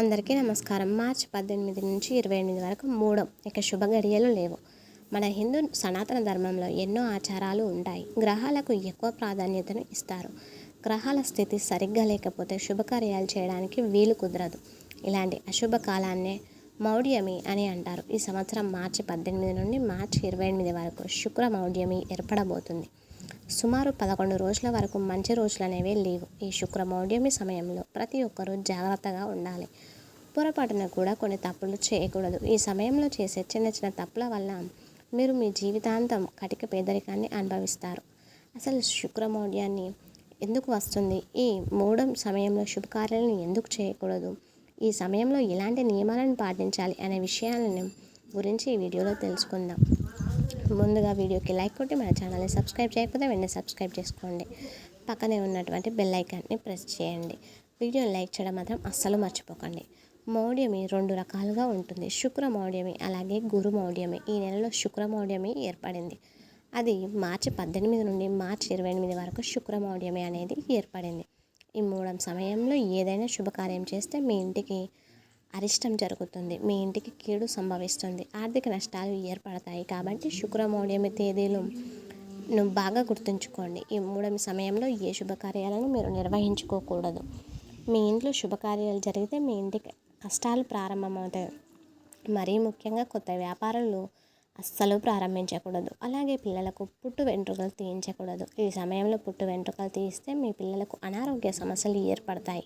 అందరికీ నమస్కారం. మార్చి పద్దెనిమిది నుంచి ఇరవై ఎనిమిది వరకు మూడం ఇక శుభ గడియలు లేవు. మన హిందూ సనాతన ధర్మంలో ఎన్నో ఆచారాలు ఉంటాయి. గ్రహాలకు ఎక్కువ ప్రాధాన్యతను ఇస్తారు. గ్రహాల స్థితి సరిగ్గా లేకపోతే శుభకార్యాలు చేయడానికి వీలు కుదరదు. ఇలాంటి అశుభ కాలాన్నే మౌఢ్యమి అని అంటారు. ఈ సంవత్సరం మార్చి పద్దెనిమిది నుండి మార్చి ఇరవై ఎనిమిది వరకు శుక్ర మౌఢ్యమి ఏర్పడబోతుంది. సుమారు పదకొండు రోజుల వరకు మంచి రోజులు అనేవి లేవు. ఈ శుక్ర మౌఢ్యమి సమయంలో ప్రతి ఒక్కరూ జాగ్రత్తగా ఉండాలి. పొరపాటున కూడా కొన్ని తప్పులు చేయకూడదు. ఈ సమయంలో చేసే చిన్న చిన్న తప్పుల వల్ల మీరు మీ జీవితాంతం కటిక పేదరికాన్ని అనుభవిస్తారు. అసలు శుక్రమౌఢ్యాన్ని ఎందుకు వస్తుంది? ఈ మూడం సమయంలో శుభకార్యాలను ఎందుకు చేయకూడదు? ఈ సమయంలో ఎలాంటి నియమాలను పాటించాలి అనే విషయాలను గురించి ఈ వీడియోలో తెలుసుకుందాం. ముందుగా వీడియోకి లైక్ కొట్టి మన ఛానల్ని సబ్స్క్రైబ్ చేయకపోతే వెంటనే సబ్స్క్రైబ్ చేసుకోండి. పక్కనే ఉన్నటువంటి బెల్ ఐకాన్ని ప్రెస్ చేయండి. వీడియోని లైక్ చేయడం మాత్రం అస్సలు మర్చిపోకండి. మౌఢ్యమి రెండు రకాలుగా ఉంటుంది. శుక్ర మౌఢ్యమి అలాగే గురు మౌఢ్యమి. ఈ నెలలో శుక్ర మౌఢ్యమి ఏర్పడింది. అది మార్చి పద్దెనిమిది నుండి మార్చి ఇరవై ఎనిమిది వరకు శుక్ర మౌఢ్యమి అనేది ఏర్పడింది. ఈ మూడం సమయంలో ఏదైనా శుభకార్యం చేస్తే మీ ఇంటికి అరిష్టం జరుగుతుంది. మీ ఇంటికి కీడు సంభవిస్తుంది. ఆర్థిక నష్టాలు ఏర్పడతాయి. కాబట్టి శుక్రమౌఢ్యమి తేదీలు నువ్వు బాగా గుర్తుంచుకోండి. ఈ మూడవ సమయంలో ఏ శుభకార్యాలను మీరు నిర్వహించుకోకూడదు. మీ ఇంట్లో శుభకార్యాలు జరిగితే మీ ఇంటికి కష్టాలు ప్రారంభమవుతాయి. మరీ ముఖ్యంగా కొత్త వ్యాపారాలు అస్సలు ప్రారంభించకూడదు. అలాగే పిల్లలకు పుట్టు వెంట్రుకలు తీయించకూడదు. ఈ సమయంలో పుట్టు వెంట్రుకలు తీయిస్తే మీ పిల్లలకు అనారోగ్య సమస్యలు ఏర్పడతాయి.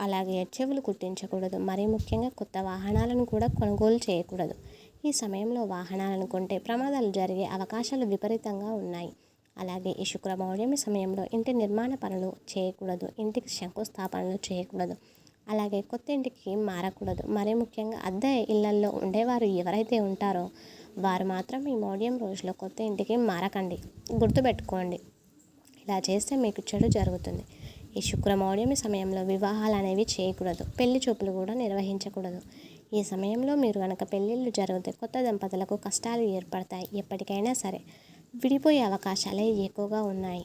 అలాగే చెవులు కుట్టించకూడదు. మరీ ముఖ్యంగా కొత్త వాహనాలను కూడా కొనుగోలు చేయకూడదు. ఈ సమయంలో వాహనాలను కొంటే ప్రమాదాలు జరిగే అవకాశాలు విపరీతంగా ఉన్నాయి. అలాగే ఈ శుక్రమౌర్యమి సమయంలో ఇంటి నిర్మాణ పనులు చేయకూడదు. ఇంటికి శంకుస్థాపనలు చేయకూడదు. అలాగే కొత్త ఇంటికి మారకూడదు. మరీ ముఖ్యంగా అద్దె ఇళ్ళల్లో ఉండేవారు ఎవరైతే ఉంటారో వారు మాత్రం ఈ మౌఢ్యం రోజులో కొత్త ఇంటికి మారకండి. గుర్తుపెట్టుకోండి. ఇలా చేస్తే మీకు చెడు జరుగుతుంది. ఈ శుక్రమౌర్యమి సమయంలో వివాహాలు అనేవి చేయకూడదు. పెళ్ళి చూపులు కూడా నిర్వహించకూడదు. ఈ సమయంలో మీరు కనుక పెళ్ళిళ్ళు జరిగితే కొత్త దంపతులకు కష్టాలు ఏర్పడతాయి. ఎప్పటికైనా సరే విడిపోయే అవకాశాలే ఎక్కువగా ఉన్నాయి.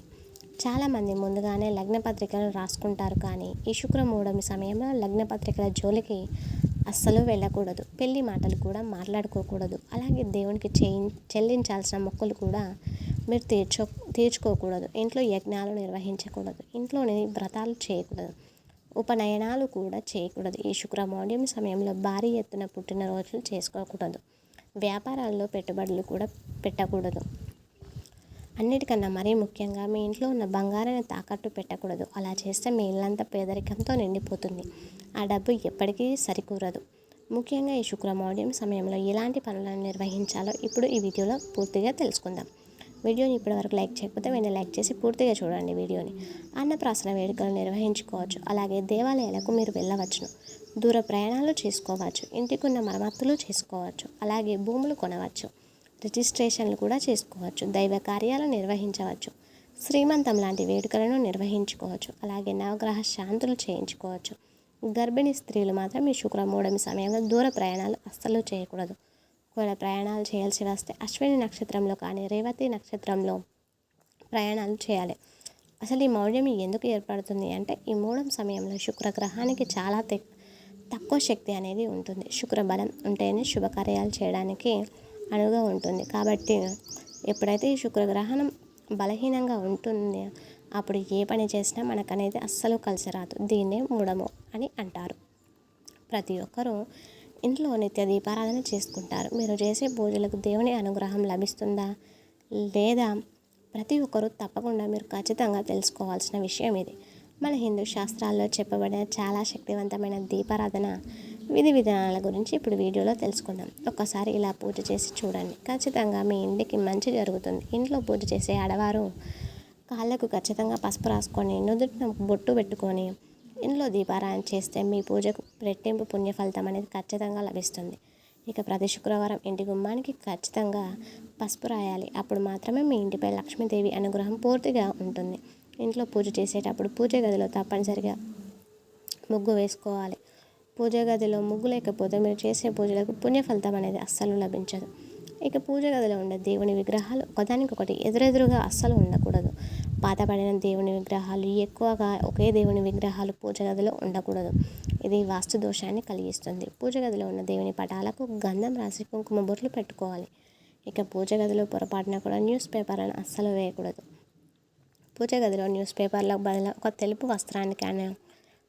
చాలామంది ముందుగానే లగ్న పత్రికలు రాసుకుంటారు కానీ ఈ శుక్రమూఢమి సమయంలో లగ్న పత్రికల జోలికి అస్సలు వెళ్ళకూడదు. పెళ్ళి మాటలు కూడా మాట్లాడుకోకూడదు. అలాగే దేవునికి చేయి చెల్లించాల్సిన మొక్కలు కూడా మీరు తీర్చో తీర్చుకోకూడదు. ఇంట్లో యజ్ఞాలు నిర్వహించకూడదు. ఇంట్లోని వ్రతాలు చేయకూడదు. ఉపనయనాలు కూడా చేయకూడదు. ఈ శుక్రమౌఢ్యం సమయంలో భారీ ఎత్తున పుట్టినరోజులు చేసుకోకూడదు. వ్యాపారాల్లో పెట్టుబడులు కూడా పెట్టకూడదు. అన్నిటికన్నా మరీ ముఖ్యంగా మీ ఇంట్లో ఉన్న బంగారాన్ని తాకట్టు పెట్టకూడదు. అలా చేస్తే మీ ఇల్లంతా పేదరికంతో నిండిపోతుంది. ఆ డబ్బు ఎప్పటికీ సరికూరదు. ముఖ్యంగా ఈ శుక్రమౌఢ్యం సమయంలో ఎలాంటి పనులను నిర్వహించాలో ఇప్పుడు ఈ వీడియోలో పూర్తిగా తెలుసుకుందాం. వీడియోని ఇప్పటివరకు లైక్ చేయకపోతే వెంటనే లైక్ చేసి పూర్తిగా చూడండి వీడియోని. అన్నప్రాసన వేడుకలు నిర్వహించుకోవచ్చు. అలాగే దేవాలయాలకు మీరు వెళ్ళవచ్చును. దూర ప్రయాణాలు చేసుకోవచ్చు. ఇంటికున్న మరమ్మతులు చేసుకోవచ్చు. అలాగే భూములు కొనవచ్చు. రిజిస్ట్రేషన్లు కూడా చేసుకోవచ్చు దైవ కార్యాలు నిర్వహించవచ్చు శ్రీమంతం లాంటి వేడుకలను నిర్వహించుకోవచ్చు అలాగే నవగ్రహ శాంతులు చేయించుకోవచ్చు. గర్భిణీ స్త్రీలు మాత్రం ఈ శుక్రమూఢమి సమయంలో దూర ప్రయాణాలు అస్సలు చేయకూడదు. ఒకవేళ ప్రయాణాలు చేయాల్సి వస్తే అశ్విని నక్షత్రంలో కానీ రేవతి నక్షత్రంలో ప్రయాణాలు చేయాలి. అసలు ఈ మౌఢ్యం ఎందుకు ఏర్పడుతుంది అంటే ఈ మూఢం సమయంలో శుక్రగ్రహానికి చాలా తక్కువ శక్తి అనేది ఉంటుంది. శుక్రబలం ఉంటేనే శుభకార్యాలు చేయడానికి అనువుగా ఉంటుంది. కాబట్టి ఎప్పుడైతే ఈ శుక్రగ్రహణం బలహీనంగా ఉంటుంది అప్పుడు ఏ పని చేసినా మనకనేది అస్సలు కలిసి రాదు దీన్నే మూడము అని అంటారు. ప్రతి ఒక్కరూ ఇంట్లో నిత్య దీపారాధన చేసుకుంటారు. మీరు చేసే పూజలకు దేవుని అనుగ్రహం లభిస్తుందా? లేదా ప్రతి ఒక్కరూ తప్పకుండా మీరు ఖచ్చితంగా తెలుసుకోవాల్సిన విషయం ఇది. మన హిందూ శాస్త్రాల్లో చెప్పబడిన చాలా శక్తివంతమైన దీపారాధన విధి విధానాల గురించి ఇప్పుడు వీడియోలో తెలుసుకుందాం. ఒక్కసారి ఇలా పూజ చేసి చూడండి. ఖచ్చితంగా మీ ఇంటికి మంచి జరుగుతుంది. ఇంట్లో పూజ చేసే ఆడవారు కాళ్ళకు ఖచ్చితంగా పసుపు రాసుకొని నుదుటిన బొట్టు పెట్టుకొని ఇంట్లో దీపారాయణ చేస్తే మీ పూజకు రెట్టింపు పుణ్య ఫలితం అనేది ఖచ్చితంగా లభిస్తుంది. ఇక ప్రతి శుక్రవారం ఇంటి గుమ్మానికి ఖచ్చితంగా పసుపు రాయాలి. అప్పుడు మాత్రమే మీ ఇంటిపై లక్ష్మీదేవి అనుగ్రహం పూర్తిగా ఉంటుంది. ఇంట్లో పూజ చేసేటప్పుడు పూజ గదిలో తప్పనిసరిగా ముగ్గు వేసుకోవాలి. పూజ గదిలో ముగ్గు లేకపోతే మీరు చేసే పూజలకు పుణ్య ఫలితం అనేది అస్సలు లభించదు. ఇక పూజ గదిలో ఉండే దేవుని విగ్రహాలు ఒకదానికొకటి ఎదురెదురుగా అస్సలు ఉండకూడదు. పాతపడిన దేవుని విగ్రహాలు ఎక్కువగా ఒకే దేవుని విగ్రహాలు పూజ గదిలో ఉండకూడదు. ఇది వాస్తు దోషాన్ని కలిగిస్తుంది. పూజ గదిలో ఉన్న దేవుని పటాలకు గంధం రాసి కుంకుమ బొట్లు పెట్టుకోవాలి. ఇక పూజ గదిలో పొరపాటున కూడా న్యూస్ పేపర్లను అస్సలు వేయకూడదు. పూజ గదిలో న్యూస్ పేపర్లకు బదులు ఒక తెలుపు వస్త్రానికైనా కానీ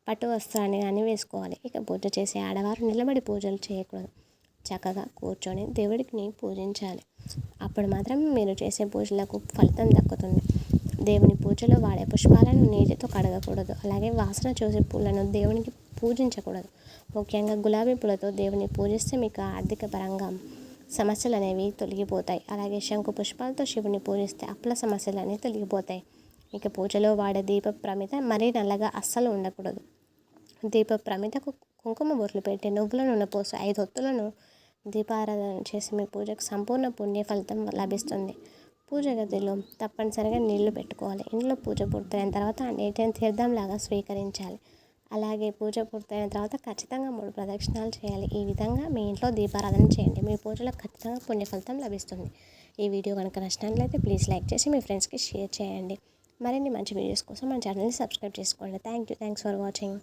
పట్టు వస్త్రాన్ని కానీ వేసుకోవాలి. ఇక పూజ చేసే ఆడవారు నిలబడి పూజలు చేయకూడదు. చక్కగా కూర్చొని దేవుడిని పూజించాలి. అప్పుడు మాత్రం మీరు చేసే పూజలకు ఫలితం దక్కుతుంది. దేవుని పూజలో వాడే పుష్పాలను నీటితో కడగకూడదు. అలాగే వాసన చూసే పూలను దేవునికి పూజించకూడదు. ముఖ్యంగా గులాబీ పూలతో దేవుని పూజిస్తే మీకు ఆర్థిక పరంగా సమస్యలు అనేవి తొలగిపోతాయి. అలాగే శంకు పుష్పాలతో శివుని పూజిస్తే అప్పుల సమస్యలు అనేవి తొలగిపోతాయి. ఇక పూజలో వాడే దీప ప్రమిత మరీ నల్లగా అస్సలు ఉండకూడదు. దీప ప్రమిదకు కుంకుమ బొట్లు పెట్టి నువ్వుల నూనె పోసి ఐదు ఒత్తులను దీపారాధన చేసి మీ పూజకు సంపూర్ణ పుణ్య ఫలితం లభిస్తుంది. పూజ గదిలో తప్పనిసరిగా నీళ్ళు పెట్టుకోవాలి. ఇంట్లో పూజ పూర్తయిన తర్వాత నీటిని తీర్థంలాగా స్వీకరించాలి. అలాగే పూజ పూర్తయిన తర్వాత ఖచ్చితంగా మూడు ప్రదక్షిణాలు చేయాలి. ఈ విధంగా మీ ఇంట్లో దీపారాధన చేయండి. మీ పూజలో ఖచ్చితంగా పుణ్య ఫలితం లభిస్తుంది. ఈ వీడియో కనుక నచ్చినట్లయితే ప్లీజ్ లైక్ చేసి మీ ఫ్రెండ్స్కి షేర్ చేయండి. మరిన్ని మంచి వీడియోస్ కోసం మన ఛానల్ని సబ్స్క్రైబ్ చేసుకోండి. Thank you thanks for watching.